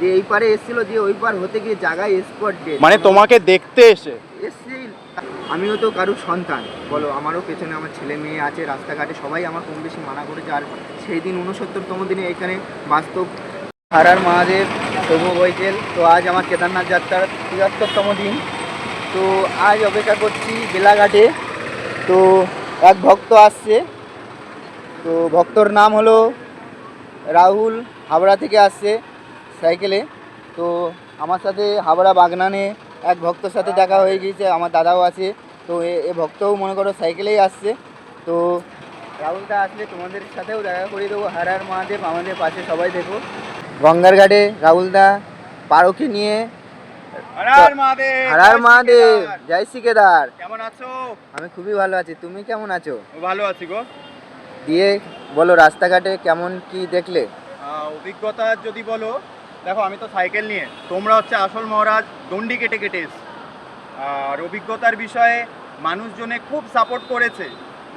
যে এই পারে এসেছিল যে ওই পার হতে গিয়ে জায়গায় স্পট ডেট মানে তোমাকে দেখতে এসে? এসছি আমিও তো কারুর সন্তান। বলো আমারও পেছনে আমার ছেলে মেয়ে আছে রাস্তাঘাটে সবাই আমার কম বেশি মানা করেছে। আর সেই দিন উনসত্তরতম দিনে এখানে বাস্তব হারার মহাদেব সৌম বৈকেল। তো আজ আমার কেদারনাথ যাত্রার তিয়াত্তরতম দিন। তো আজ অপেক্ষা করছি বেলাঘাটে। তো এক ভক্ত আসছে। তো ভক্তর নাম হলো রাহুল হাবড়া থেকে আসছে। সাইকেলে। তো আমার সাথে হাবড়া বাগনানে এক ভক্তর সাথে দেখা হয়ে গিয়েছে আমার দাদাও আছে। তো এ- ভক্তও মনে করো সাইকেলেই আসছে। তো রাহুলদা আসলে তোমাদের সাথেও দেখা করিয়ে দেবো। হার হারার মহাদেব আমাদের পাশে সবাই দেখো। গঙ্গার ঘাটে রাহুলদা পারোকে নিয়ে হরার মহাদেব জয় কেমন আছো? আমি খুবই ভালো আছি। তুমি কেমন আছো? ভালো আছি গো। দিয়ে বলো রাস্তাঘাটে কেমন কি দেখলে? অভিজ্ঞতা যদি বলো। দেখো, আমি তো সাইকেল নিয়ে, তোমরা হচ্ছে আসল মহারাজ, দণ্ডি কেটে কেটে এসছো। আর অভিজ্ঞতার বিষয়ে মানুষজনে খুব সাপোর্ট করেছে।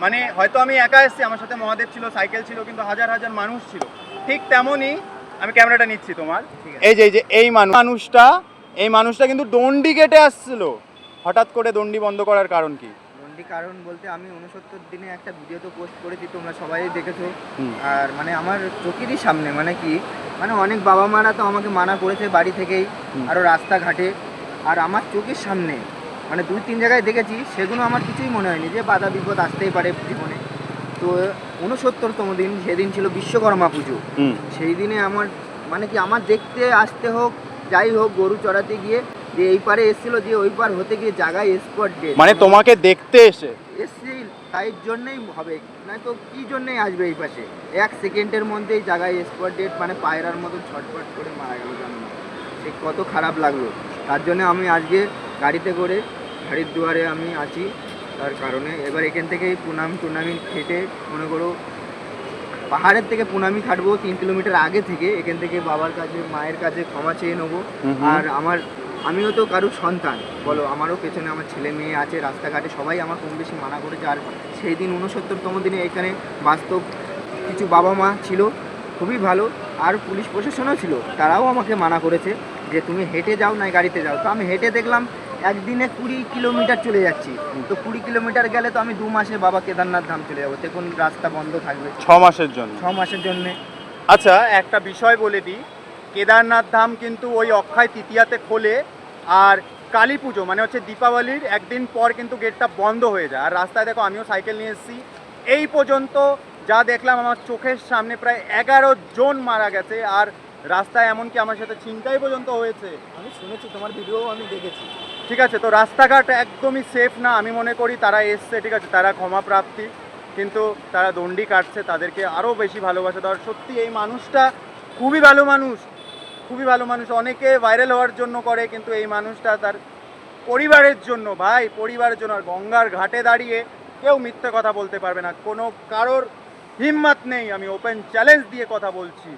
মানে হয়তো আমি একা এসেছি, আমার সাথে মহাদেব ছিল, সাইকেল ছিল, কিন্তু হাজার হাজার মানুষ ছিল। ঠিক তেমনই আমি ক্যামেরাটা নিচ্ছি তোমার। এই যে এই যে, এই মানুষ মানুষটা, এই মানুষটা কিন্তু দণ্ডি কেটে আসছিল। হঠাৎ করে দণ্ডি বন্ধ করার কারণ কি? মন্ডি কারণ বলতে আমি উনসত্তর দিনে একটা ভিডিও তো পোস্ট করেছি তোমরা সবাই দেখেছ। আর মানে আমার চোখেরই সামনে মানে কি? মানে অনেক বাবা মারা তো আমাকে মানা করেছে বাড়ি থেকেই আরও রাস্তাঘাটে। আর আমার চোখের সামনে মানে দুই তিন জায়গায় দেখেছি সেগুলো আমার কিছুই মনে হয়নি যে বাধা বিপদ আসতেই পারে জীবনে। তো উনসত্তরতম দিন সেদিন ছিল বিশ্বকর্মা পুজো। সেই দিনে আমার মানে কি আমার দেখতে আসতে হোক যাই হোক গরু চড়াতে গিয়ে যে এই পারে এসেছিল যে ওই পার হতে গিয়ে জায়গায় স্পট ডেট মানে তোমাকে দেখতে এসে? এসছি তাই জন্যই হবে। না তো কি জন্যই আসবে এই পাশে? এক সেকেন্ডের মধ্যেই জায়গায় স্পট ডেট মানে পায়রার মতো ছটফট করে মারা গেল জানো। সে কত খারাপ লাগল। তার জন্য আমি আজকে গাড়িতে করে হরিদ্বারে আমি আছি। তার কারণে এবার এখান থেকেই পুনাম টুনামি খেটে মনে করো পাহাড়ের থেকে পুনামি খাটবো তিন কিলোমিটার আগে থেকে এখান থেকে বাবার কাছে মায়ের কাছে ক্ষমা চেয়ে নেব। আর আমার আমিও তো কারুর সন্তান। বলো আমারও পেছনে আমার ছেলে মেয়ে আছে রাস্তাঘাটে সবাই আমার কম বেশি মানা করেছে আর সেই দিন উনসত্তরতম দিনে এখানে বাস্তব কিছু বাবা মা ছিল খুবই ভালো আর পুলিশ প্রশাসনও ছিল তারাও আমাকে মানা করেছে যে তুমি হেঁটে যাও না গাড়িতে যাও। তো আমি হেঁটে দেখলাম একদিনে কুড়ি কিলোমিটার চলে যাচ্ছি। তো কুড়ি কিলোমিটার গেলে তো আমি দু মাসে বাবা কেদারনাথ ধাম চলে যাব। তখন রাস্তা বন্ধ থাকবে। ছ মাসের জন্য। ছ মাসের জন্যে। আচ্ছা একটা বিষয় বলে দিই। কেদারনাথ ধাম কিন্তু ওই অক্ষয় তৃতীয়াতে খোলে আর কালী পুজো মানে হচ্ছে দীপাবলির একদিন পর কিন্তু গেটটা বন্ধ হয়ে যায়। আর রাস্তায় দেখো আমিও সাইকেল নিয়ে এসেছি। এই পর্যন্ত যা দেখলাম আমার চোখের সামনে প্রায় এগারো জন মারা গেছে আর রাস্তায় এমনকি আমার সাথে ছিনতাই পর্যন্ত হয়েছে। আমি শুনেছি তোমার ভিডিও আমি দেখেছি। ঠিক আছে তো রাস্তাঘাট একদমই সেফ না আমি মনে করি তারা এসছে ঠিক আছে তারা ক্ষমা প্রাপ্তি কিন্তু তারা দণ্ডি কাটছে তাদেরকে আরও বেশি ভালোবাসা দেওয়ার। সত্যি এই মানুষটা খুবই ভালো মানুষ। খুবই ভালো মানুষ অনেকে ভাইরাল হওয়ার জন্য করে কিন্তু এই মানুষটা তার পরিবারের জন্য ভাই পরিবারের জন্য আর গঙ্গার ঘাটে দাঁড়িয়ে কেউ মিথ্যে কথা বলতে পারবে না। কোনো কারোর হিম্মত নেই আমি ওপেন চ্যালেঞ্জ দিয়ে কথা বলছি।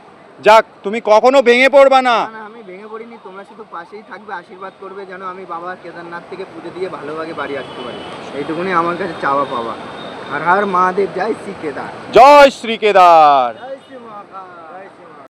যাক তুমি কখনো ভেঙে পড়বা না। না আমি ভেঙে পড়িনি তোমরা শুধু পাশেই থাকবে আশীর্বাদ করবে যেন আমি বাবা কেদারনাথ থেকে পুজো দিয়ে ভালোভাবে বাড়ি আসতে পারি। এইটুকুনি আমার কাছে চাওয়া পাওয়া। আর হার মহাদেব জয় শ্রী কেদার। জয় শ্রী কেদার।